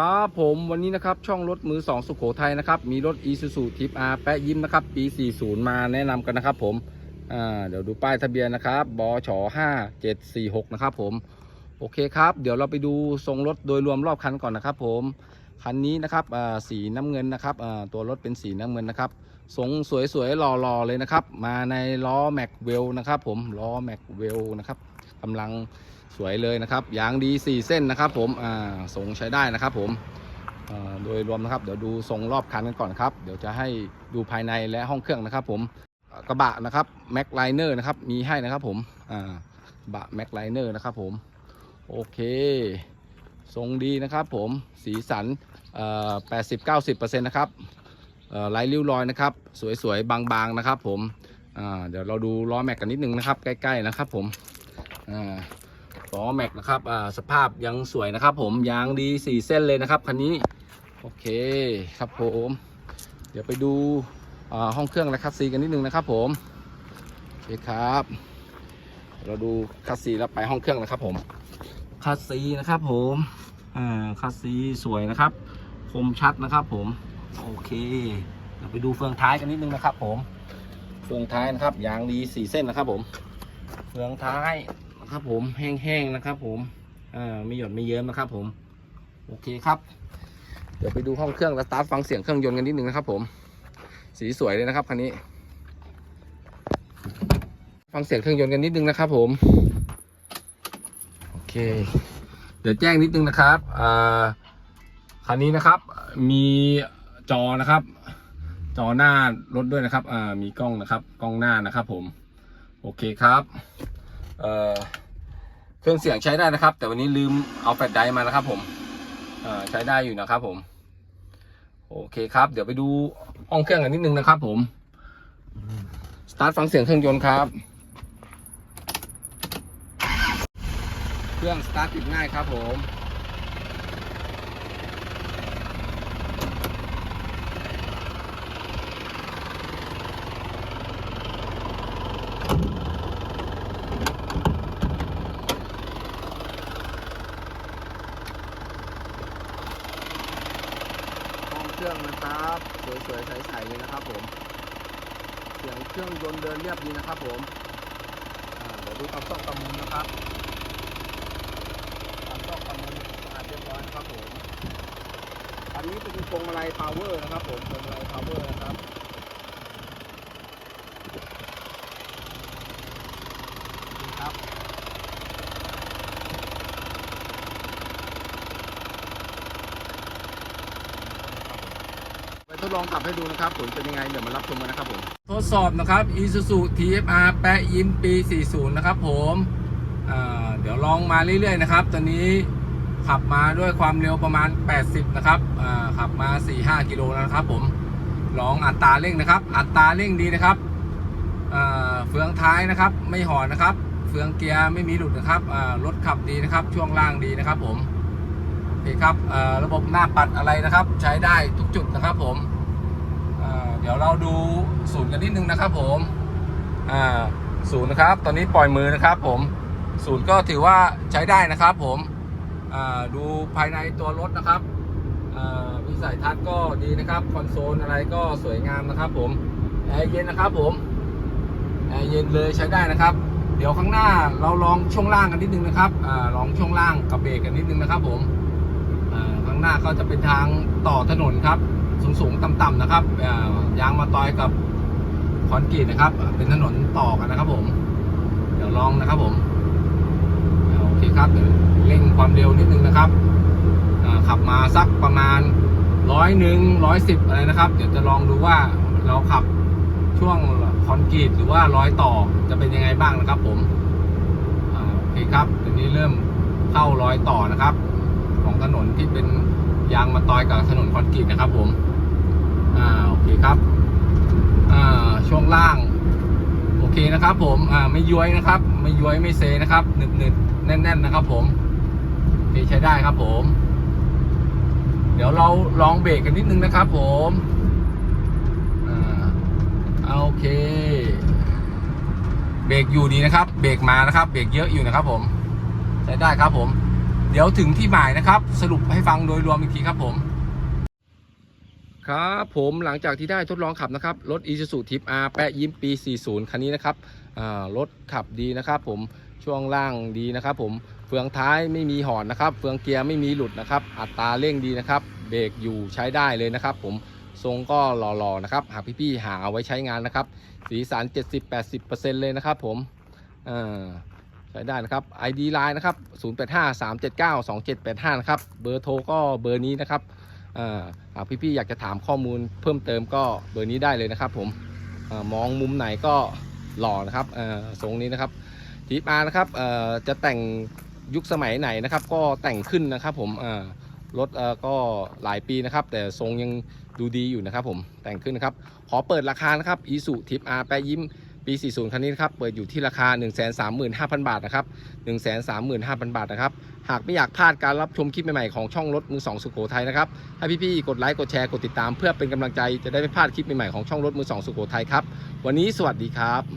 ครับผมวันนี้นะครับช่องรถมือ2สุโขทัยนะครับ มีรถ e s u s u t i p R แปะยิ้มนะครับ ปี 40 มาแนะนำกันนะครับผมอ่าเดี๋ยวดูป้ายทะเบียนนะครับบช5746 นะครับผม โอเคครับ เดี๋ยวเราไปดูทรงรถโดยรวมรอบคันก่อนนะครับผม คันนี้นะครับสีน้ำเงินนะครับตัวรถเป็นสีน้ำเงินนะครับทรงสวยๆหล่อๆเลยนะครับ มาในล้อแม็กเวลนะครับผมล้อแม็กเวลนะครับกำลัง สวยเลยนะครับยางดี 4 เส้นนะครับ ผมอ่าทรงใช้ได้นะครับ ผมอ่าโดยรวมนะครับ เดี๋ยวดูทรงรอบคันกันก่อนครับ เดี๋ยวจะให้ดูภายในและห้องเครื่องนะครับ ผมกระบะนะครับแม็กไลเนอร์นะครับมีให้นะครับ ผมอ่ากระบะแม็กไลเนอร์นะครับ ผมโอเค ทรงดีนะครับผมสีสันแปดสิบเก้าสิบเปอร์เซ็นต์นะครับอ่อไร้ริ้วรอยนะครับ สวยๆ บางๆนะครับ ผมอ่าเดี๋ยวเราดูล้อแม็กกันนิดนึงนะครับ ใกล้ๆนะครับ ผมอ่า ล้อแม็กนะครับอ่าสภาพยังสวยนะครับ ผมยางดีสี่เส้นเลยนะครับคันนี้โอเคครับผมเดี๋ยวไปดูอ่าห้องเครื่องและคัสซีกันนิดนึงนะครับผมโอเคครับ เราดูคัสซีแล้วไปห้องเครื่องนะครับผมคัสซีนะครับผมอ่าคัสซีสวยนะครับ คมชัดนะครับผมโอเคเดี๋ยวไปดูเฟืองท้ายกันนิดนึงนะครับ ผมเฟืองท้ายนะครับยางดีสี่เส้นนะครับผมเฟืองท้าย นะครับ ผมแห้งๆนะครับ ผมอ่าไม่หยดไม่เยิ้มนะครับ ผม โอเคครับ เดี๋ยวไปดูห้องเครื่องและสตาร์ทฟังเสียงเครื่องยนต์กันนิดนึงนะครับ ผม สีสวยเลยนะครับคันนี้ ฟังเสียงเครื่องยนต์กันนิดนึงนะครับ ผมโอเค เดี๋ยวแจ้งนิดนึงนะครับอ่าคันนี้นะครับ มีจอนะครับ จอหน้ารถด้วยนะครับอ่ามีกล้องนะครับ กล้องหน้านะครับ ผม โอเคครับ เอ่อ เครื่องเสียงใช้ได้นะครับ แต่วันนี้ลืมเอาแฟลชไดรฟ์มานะครับ ผมใช้ได้อยู่นะครับ ผม โอเคครับ เดี๋ยวไปดูห้องเครื่องกันนิดนึงนะครับ ผมสตาร์ทฟังเสียงเครื่องยนต์ครับ เครื่องสตาร์ทติดง่ายครับผม ห้องเค รื่อง นะครับ สวยๆใสๆเลยนะครับ ผมเสียงเครื่องยนต์เดินเรียบดีนะครับ ผมเดี๋ยวดูตามซอกตามมุมนะครับตามซอกตามมุมสะอาดเรียบร้อยนะครับผมอันนี้เป็นพวงมาลัยพาวเวอร์นะครับ ผมพวงมาลัยพาวเวอร์นะครับนี่ครับ ไปท ดลองขับให้ดูนะครับผลเป็นยังไงเดี๋ยวมารับชมกันนะครับผมทดสอบนะครับ Isuzu TFR แปะยิ้มปี 40 นะครับผมเดี๋ยวลองมาเรื่อยๆนะครับ ตอนนี้ขับมาด้วยความเร็วประมาณ 80 นะครับขับมา 4-5 กิโลแล้วนะครับผมลองอัตราเร่งนะครับ อัตราเร่งดีนะครับเฟืองท้ายนะครับ ไม่หอนนะครับ เฟืองเกียร์ไม่มีหลุดนะครับรถขับดีนะครับ ช่วงล่างดีนะครับผมโอเคครับระบบหน้าปัดอะไรนะครับ ใช้ได้ทุกจุดนะครับผม เดี๋ยวเราดูศูนย์กันนิดนึงนะครับผมศูนย์นะครับ ตอนนี้ปล่อยมือนะครับผมศูนย์ก็ถือว่าใช้ได้นะครับผมดูภายในตัวรถนะครับวิสัยทัศน์ก็ดีนะครับ คอนโซลอะไรก็สวยงามนะครับผมแอร์เย็นนะครับผมแอร์เย็นเลยใช้ได้นะครับ เดี๋ยวข้างหน้าเราลองช่วงล่างกันนิดนึงนะครับอลองช่วงล่างกับเบรกกันนิดนึงนะครับผมข้างหน้าก็จะเป็นทางต่อถนนครับ สูงๆต่ำๆนะครับยางมาตอยกับคอนกรีตนะครับ เป็นถนนต่อกันนะครับผม เดี๋ยวลองนะครับผมโอเคครับเดี๋ยวเร่งความเร็วนิดนึงนะครับขับมาสักประมาณร้อยหนึ่งร้อยสิบอะไรนะครับ เดี๋ยวจะลองดูว่าเราขับช่วงคอนกรีตหรือว่าร้อยต่อจะเป็นยังไงบ้างนะครับ ผมโอเคครับเดี๋ยวนี้เริ่มเข้าร้อยต่อนะครับ ของถนนที่เป็นยางมาตอยกับถนนคอนกรีตนะครับผม อ่าโอเคครับอ่าช่วงล่าง โอเคนะครับผมอ่าไม่ย้วยนะครับ ไม่ย้วยไม่เซนะครับหนึบหนึบแน่น ๆ นะครับผมโอเคใช้ได้ครับผม เดี๋ยวเราลองเบรกกันนิดนึงนะครับผมอ่าเอาโอเคเบรกอยู่ดีนะครับ เบรกมานะครับ เบรกเยอะอยู่นะครับ ผมใช้ได้ครับผม เดี๋ยวถึงที่หมายนะครับ สรุปให้ฟังโดยรวมอีกทีครับผม ครับผมหลังจากที่ได้ทดลองขับนะครับรถ Isuzu Tip R แปะยิ้มปี 40 คันนี้นะครับรถขับดีนะครับ ผมช่วงล่างดีนะครับ ผมเฟืองท้ายไม่มีหอนนะครับ เฟืองเกียร์ไม่มีหลุดนะครับ อัตราเร่งดีนะครับเบรกอยู่ใช้ได้เลยนะครับ ผมทรงก็หล่อๆนะครับ หากพี่ๆหาเอาไว้ใช้งานนะครับ สีสัน 70-80%เลยนะครับ ผมใช้ได้นะครับ ID Line นะครับ 0853792785 นะครับ เบอร์โทรก็เบอร์นี้นะครับ หากพี่ๆอยากจะถามข้อมูลเพิ่มเติมก็เบอร์นี้ได้เลยนะครับ ผมอมองมุมไหนก็หล่อนะครับเออทรงนี้นะครับทีปอาร์นะครับเอ่อจะแต่งยุคสมัยไหนนะครับ ก็แต่งขึ้นนะครับผมอ่ารถเออก็หลายปีนะครับ แต่ทรงยังดูดีอยู่นะครับ ผมแต่งขึ้นนะครับ ขอเปิดราคานะครับอีสุทิปอาร์แปรยิ้มปี 40 คันนี้นะครับ เปิดอยู่ที่ราคา 135,000 บาทนะครับ 135,000 บาทนะครับ หากไม่อยากพลาดการรับชมคลิปใหม่ๆของช่องรถมือสองสุโขทัยนะครับให้พี่ๆกดไลค์กดแชร์กดติดตาม เพื่อเป็นกำลังใจจะได้ไม่พลาดคลิปใหม่ๆของช่องรถมือสองสุโขทัยครับวันนี้สวัสดีครับ